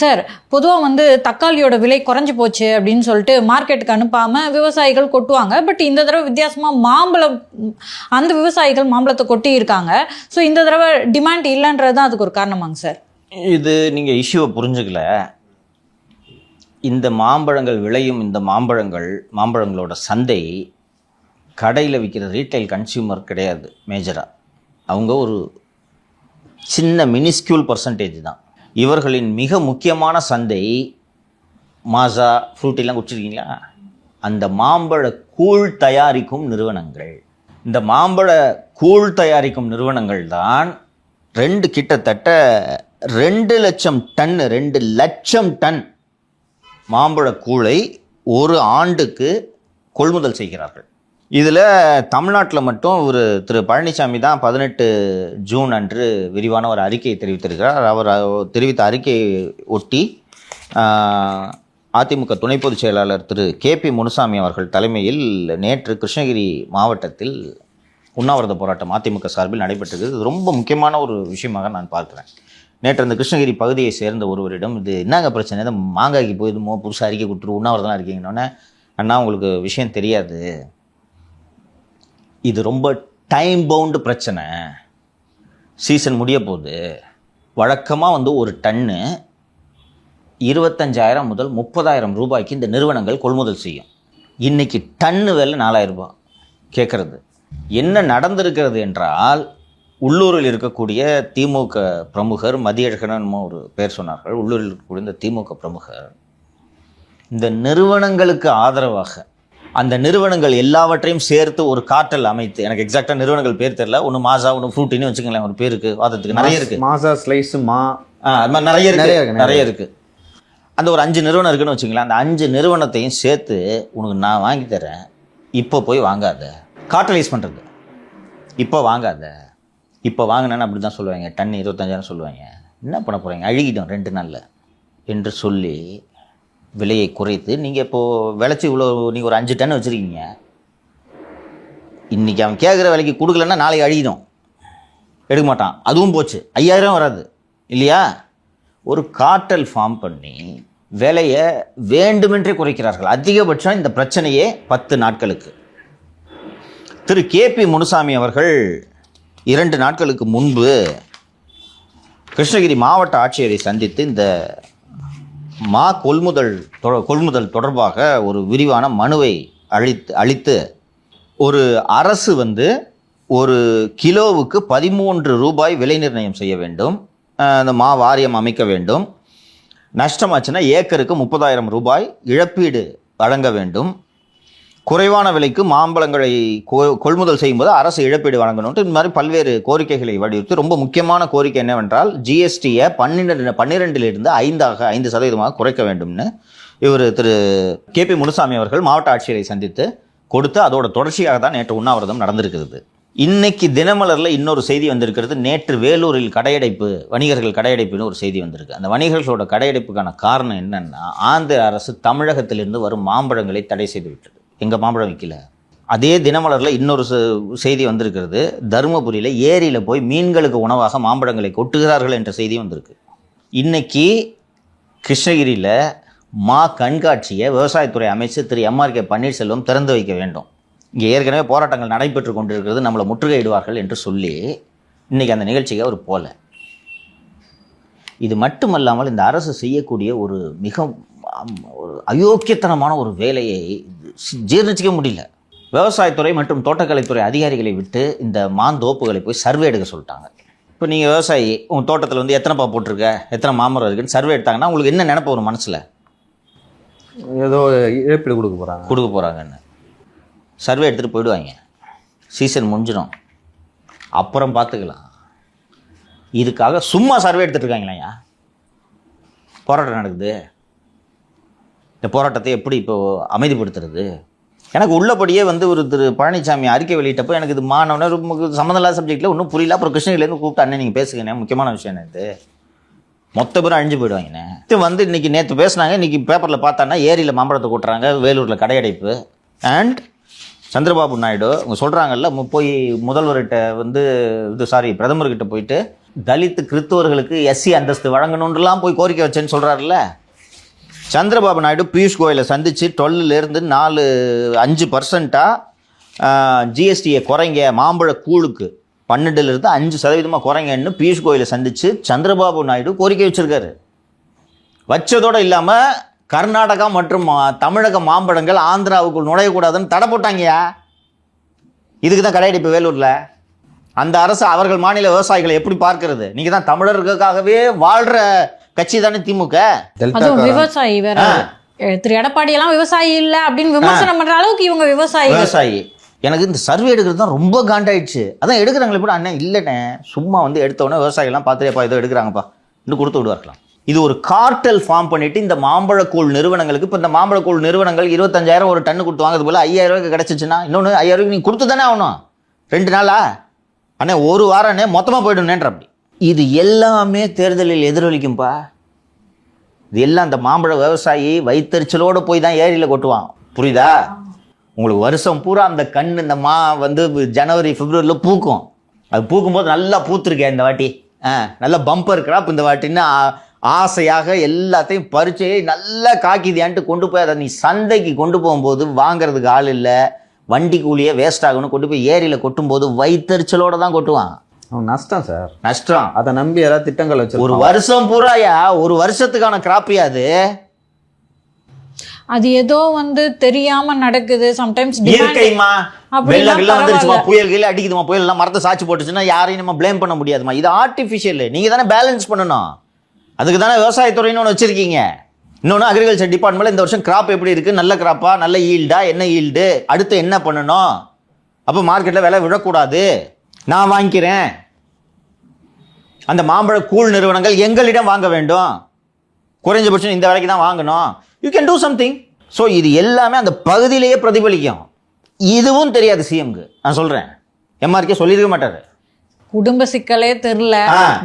Sir பொதுவாக வந்து தக்காளியோட விலை குறைஞ்சி போச்சு அப்படின்னு சொல்லிட்டு மார்க்கெட்டுக்கு அனுப்பாமல் விவசாயிகள் கொட்டுவாங்க. பட் இந்த தடவை வித்தியாசமாக மாம்பழம் அந்த விவசாயிகள் மாம்பழத்தை கொட்டி இருக்காங்க. ஸோ இந்த தடவை டிமாண்ட் இல்லைன்றது தான் அதுக்கு ஒரு காரணமாங்க சார். இது நீங்கள் இஷ்யூவை புரிஞ்சுக்கல. இந்த மாம்பழங்கள் விளையும் இந்த மாம்பழங்கள் மாம்பழங்களோட சந்தை கடையில் விற்கிற ரீட்டைல் கன்சியூமர் கிடையாது மேஜராக அவங்க ஒரு சின்ன மினிஸ்கியூல் பர்சன்டேஜ் தான். இவர்களின் மிக முக்கியமான சந்தை மாசா ஃப்ரூட்டிலாம் குடிச்சிருக்கீங்களா? அந்த மாம்பழ கூழ் தயாரிக்கும் நிறுவனங்கள். இந்த மாம்பழ கூழ் தயாரிக்கும் நிறுவனங்கள் தான் ரெண்டு கிட்டத்தட்ட ரெண்டு லட்சம் டன் ரெண்டு லட்சம் டன் மாம்பழ கூழை ஒரு ஆண்டுக்கு கொள்முதல் செய்கிறார்கள். இதில் தமிழ்நாட்டில் மட்டும் ஒரு திரு பழனிசாமி தான் பதினெட்டு ஜூன் அன்று விரிவான ஒரு அறிக்கையை தெரிவித்திருக்கிறார். அவர் தெரிவித்த அறிக்கையை ஒட்டி அதிமுக துணை பொதுச் செயலாளர் திரு கே பி முனுசாமி அவர்கள் தலைமையில் நேற்று கிருஷ்ணகிரி மாவட்டத்தில் உண்ணாவிரத போராட்டம் அதிமுக சார்பில் நடைபெற்றது. இது ரொம்ப முக்கியமான ஒரு விஷயமாக நான் பார்க்குறேன். நேற்று அந்த கிருஷ்ணகிரி பகுதியை சேர்ந்த ஒருவரிடம் இது என்னங்க பிரச்சனை? இது மாங்காய்க்கு போயிருமோ புதுசாக அறிக்கை கொடுத்துரு உண்ணாவிரதம் இருக்கீங்கன்னொன்னே அண்ணா உங்களுக்கு விஷயம் தெரியாது. இது ரொம்ப டைம் பவுண்டு பிரச்சனை. சீசன் முடிய போகுது வழக்கமாக வந்து ஒரு டன்னு இருபத்தஞ்சாயிரம் முதல் முப்பதாயிரம் ரூபாய்க்கு இந்த நிறுவனங்கள் கொள்முதல் செய்யும். இன்றைக்கி டன்னு வேலை நாலாயிரம் ரூபாய் கேட்குறது என்ன நடந்திருக்கிறது என்றால் உள்ளூரில் இருக்கக்கூடிய திமுக பிரமுகர் மதியழகன் ஒரு பேர் சொன்னார்கள். உள்ளூரில் இருக்கக்கூடிய இந்த திமுக பிரமுகர் இந்த நிறுவனங்களுக்கு ஆதரவாக அந்த நிறுவனங்கள் எல்லாவற்றையும் சேர்த்து ஒரு காற்றல் அமைத்து எனக்கு எக்ஸாக்டாக நிறுவனங்கள் பேர் தெரியல. ஒன்று மாசா ஒன்று ஃப்ரூட்டின்னு வச்சுங்களேன் ஒரு பேருக்கு வாதத்துக்கு நிறைய இருக்கு. மாசா ஸ்லைஸ் மா. அது மாதிரி நிறைய இருக்கு. நிறைய இருக்கு, நிறைய இருக்கு. அந்த ஒரு அஞ்சு நிறுவனம் இருக்குன்னு வச்சுங்களேன் அந்த அஞ்சு நிறுவனத்தையும் சேர்த்து உனக்கு நான் வாங்கி தரேன். இப்போ போய் வாங்காத. கார்டலைஸ் பண்ணுறது இப்போ வாங்காத. இப்போ வாங்கினேன்னு அப்படி தான் சொல்லுவாங்க. டன் இருபத்தஞ்சாயிரம் சொல்லுவாங்க. என்ன பண்ண போகிறீங்க அழுகிடும் ரெண்டு நாளில். என்று சொல்லி விலையை குறைத்து நீங்கள் இப்போது விளைச்சி இவ்வளோ நீங்கள் ஒரு அஞ்சு டன் வச்சுருக்கீங்க. இன்றைக்கி அவன் கேட்குற விலைக்கு கொடுக்கலன்னா நாளைக்கு அழியிடும். எடுக்க மாட்டான். அதுவும் போச்சு. ஐயாயிரம் வராது. இல்லையா? ஒரு காட்டல் ஃபார்ம் பண்ணி விலையை வேண்டுமென்றே குறைக்கிறார்கள். அதிகபட்சம் இந்த பிரச்சனையே பத்து நாட்களுக்கு. திரு கேபி முனுசாமி அவர்கள் இரண்டு நாட்களுக்கு முன்பு கிருஷ்ணகிரி மாவட்ட ஆட்சியரை சந்தித்து இந்த மா கொள்முதல் கொள்முதல் தொடர்பாக ஒரு விரிவான மனுவை அளித்து அளித்து ஒரு அரசு வந்து ஒரு கிலோவுக்கு பதிமூன்று ரூபாய் விலை நிர்ணயம் செய்ய வேண்டும். அந்த மா வாரியம் அமைக்க வேண்டும். நஷ்டமாச்சுன்னா ஏக்கருக்கு முப்பதாயிரம் ரூபாய் இழப்பீடு வழங்க வேண்டும். குறைவான விலைக்கு மாம்பழங்களை கொ- கொள்முதல் செய்யும்போது அரசு இழப்பீடு வழங்கணும்ட்டு இந்த மாதிரி பல்வேறு கோரிக்கைகளை வலியுறுத்தி ரொம்ப முக்கியமான கோரிக்கை என்னவென்றால் ஜிஎஸ்டியை பன்னிரெண்டு பன்னிரெண்டிலிருந்து ஐந்தாக ஐந்து சதவீதமாக குறைக்க வேண்டும்னு இவர் திரு கே பி முனுசாமி அவர்கள் மாவட்ட ஆட்சியரை சந்தித்து கொடுத்து அதோட தொடர்ச்சியாக தான் நேற்று உண்ணாவிரதம் நடந்திருக்கிறது. இன்னைக்கு தினமலரில் இன்னொரு செய்தி வந்திருக்கிறது. நேற்று வேலூரில் கடையடைப்பு வணிகர்கள் கடையடைப்புன்னு ஒரு செய்தி வந்திருக்கு. அந்த வணிகர்களோட கடையடைப்புக்கான காரணம் என்னன்னா ஆந்திர அரசு தமிழகத்திலிருந்து வரும் மாம்பழங்களை தடை செய்து விட்டது எங்கள் மாம்பழம் விற்கல அதே தினமலரில் இன்னொரு செ- செய்தி வந்திருக்கிறது. தருமபுரியில் ஏரியில் போய் மீன்களுக்கு உணவாக மாம்பழங்களை கொட்டுகிறார்கள் என்ற செய்தி வந்திருக்கு. இன்னைக்கு கிருஷ்ணகிரியில் மா கண்காட்சியை விவசாயத்துறை அமைச்சர் திரு எம்ஆர் கே பன்னீர்செல்வம் திறந்து வைக்க வேண்டும். இங்கே ஏற்கனவே போராட்டங்கள் நடைபெற்று கொண்டிருக்கிறது. நம்மளை முற்றுகையிடுவார்கள் என்று சொல்லி இன்னைக்கு அந்த நிகழ்ச்சிக்கு அவர் போல. இது மட்டுமல்லாமல் இந்த அரசு செய்யக்கூடிய ஒரு மிக ஒரு அயோக்கியத்தனமான ஒரு வேலையை ஜீர்ணிச்சிக்க முடியல. விவசாயத்துறை மற்றும் தோட்டக்கலைத்துறை அதிகாரிகளை விட்டு இந்த மாந்தோப்புகளை போய் சர்வே எடுக்க சொல்லிட்டாங்க. இப்போ நீங்கள் விவசாயி உங்கள் தோட்டத்தில் வந்து எத்தனை பா போட்டிருக்க எத்தனை மாமரம் இருக்குன்னு சர்வே எடுத்தாங்கன்னா உங்களுக்கு என்ன நினைப்பு வரும் மனசில்? ஏதோ இழப்பீடு கொடுக்க போறாங்க. கொடுக்க போகிறாங்கன்னு சர்வே எடுத்துகிட்டு போயிடுவாங்க. சீசன் முடிஞ்சிடும். அப்புறம் பார்த்துக்கலாம் இதுக்காக சும்மா சர்வே எடுத்துட்டு இருக்காங்களேயா போராட்டம் நடக்குது. இந்த போராட்டத்தை எப்படி இப்போ அமைதிப்படுத்துறது? எனக்கு உள்ளபடியே வந்து ஒரு திரு பழனிசாமி அறிக்கை வெளியிட்டப்போ எனக்கு இது மாணவன ரொம்ப சம்மந்தம் இல்லாத சப்ஜெக்டில் ஒன்றும் புரியல. அப்புறம் கிருஷ்ணகிரிலேருந்து கூப்பிட்டு அண்ணன் நீங்கள் பேசுங்கண்ணே. முக்கியமான விஷயம் என்ன இது? மொத்த பேரும் அழிஞ்சு போயிடுவாங்கண்ணே. இது வந்து இன்றைக்கி நேற்று பேசுனாங்க. இன்றைக்கி பேப்பரில் பார்த்தான்னா ஏரியில் மாம்பழத்தை கூட்டுறாங்க வேலூரில் கடையடைப்பு. அண்ட் சந்திரபாபு நாயுடு அவங்க சொல்கிறாங்கல்ல போய் முதல்வர்கிட்ட வந்து இது சாரி பிரதமர்கிட்ட போயிட்டு தலித் கிறிஸ்தவர்களுக்கு எஸ்சி அந்தஸ்து வழங்கணுன்றலாம் போய் கோரிக்கை வச்சேன்னு சொல்கிறாருல்ல சந்திரபாபு நாயுடு பியூஷ் கோயலை சந்தித்து டுவெல்லேருந்து நாலு அஞ்சு பர்சண்ட்டாக ஜிஎஸ்டியை குறைங்க மாம்பழ கூழுக்கு பன்னெண்டுலேருந்து அஞ்சு சதவீதமாக குறைங்கன்னு பியூஷ் கோயலை சந்தித்து சந்திரபாபு நாயுடு கோரிக்கை வச்சுருக்காரு. வச்சதோடு இல்லாமல் கர்நாடகா மற்றும் மா- தமிழக மாம்பழங்கள் ஆந்திராவுக்குள் நுழையக்கூடாதுன்னு தடை போட்டாங்கயா? இதுக்கு தான் கடையடிப்பு வேலூரில். அந்த அரசு அவர்கள் மாநில விவசாயிகளை எப்படி பார்க்கிறது? நீங்கள் தான் தமிழர்களுக்காகவே வாழ்கிற கட்சி தானே திமுக? அதுவும் விவசாயி வேற. திரு எடப்பாடி எல்லாம் விவசாயி இல்ல அப்படின்னு விமர்சனம் பண்ற அளவுக்கு இவங்க விவசாயி. விவசாயி. எனக்கு இந்த சர்வே எடுக்கிறது தான் ரொம்ப காண்டாயிடுச்சு. அதான் எடுக்கிறாங்களே கூட அண்ணன் இல்லைண்ணே சும்மா வந்து எடுத்த உடனே விவசாயிகள்லாம் பார்த்துட்டேப்பா ஏதோ எடுக்கிறாங்கப்பா இன்னும் கொடுத்து விடுவார்களாம் இது ஒரு கார்ட்டல் ஃபார்ம் பண்ணிட்டு இந்த மாம்பழக்கூழ் நிறுவனங்களுக்கு இப்போ இந்த மாம்பழக்கூழ் நிறுவனங்கள் இருபத்தஞ்சாயிரம் ஒரு டன்னு கொடுத்து வாங்குறது போல ஐயாயிரம் ரூபாய்க்கு கிடச்சிச்சுன்னா இன்னொன்று ஐயாயிரம் ரூபாய்க்கு நீ கொடுத்து தானே ஆகணும். ரெண்டு நாளா? அண்ணே ஒரு வாரம்னே மொத்தமாக போய்டும்னேன்ற அப்படி இது எல்லாமே தேர்தலில் எதிரொலிக்கும்பா. இது எல்லாம் அந்த மாம்பழ விவசாயி வயித்தறிச்சலோடு போய் தான் ஏரியில் கொட்டுவான். புரியுதா? உங்களுக்கு வருஷம் பூரா அந்த கண் இந்த மா வந்து ஜனவரி பிப்ரவரியில் பூக்கும். அது பூக்கும்போது நல்லா பூத்துருக்கேன் இந்த வாட்டி. ஆ நல்லா பம்பர் கிராப் இந்த வாட்டின்னு ஆசையாக எல்லாத்தையும் பறிச்சு நல்லா காக்கிதியான்ட்டு கொண்டு போய் அதை நீ சந்தைக்கு கொண்டு போகும்போது வாங்குறதுக்கு ஆள் இல்லை. வண்டி கூலியே வேஸ்ட் ஆகணும் கொண்டு போய் ஏரியில் கொட்டும்போது வயித்தறிச்சலோட தான் கொட்டுவான். அவன் நஷ்டம் சார். நஷ்டம். அதை நம்பி யாராவது திட்டங்கள் ஒரு வச்சிருப்பாங்க வருஷம் பூராயா? ஒரு வருஷத்துக்கான கிராப்பியா அது? அது ஏதோ வந்து தெரியாம நடக்குது. சம்டைம்ஸ் இயற்கைமா வெள்ளம் கிள்ளம் வந்துருச்சுமா. புயல் கீழே அடிக்குதுமா புயல் எல்லாம் மரத்தை சாட்சி போட்டுச்சுன்னா யாரையும் நம்ம ப்ளேம் பண்ண முடியாதுமா இது ஆர்டிஃபிஷியல் நீங்க தானே பேலன்ஸ் பண்ணணும். அதுக்கு தானே விவசாயத்துறைன்னு ஒன்று வச்சிருக்கீங்க. இன்னொன்று அக்ரிகல்ச்சர் டிபார்ட்மெண்ட்ல இந்த வருஷம் கிராப் எப்படி இருக்கு? நல்ல கிராப்பா நல்ல ஈல்டா என்ன ஈல்டு அடுத்து என்ன பண்ணணும்? அப்போ மார்க்கெட்டில் விலை விழக்கூடாது நான் வாங்கிக்கிறேன். அந்த மாம்பழ கூழ் நிறுவனங்கள் எங்களிடம் வாங்க வேண்டும். குறைஞ்சபட்சம் இந்த விலைக்கு தான் வாங்கணும். You can do something so இது எல்லாமே அந்த பகுதியிலேயே பிரதிபலிக்கும். இதுவும் தெரியாது சிஎம்க்கு நான் சொல்கிறேன் எம்ஆர்கே சொல்லியிருக்க மாட்டார். குடும்ப சிக்கலே தெரியல. ஆ.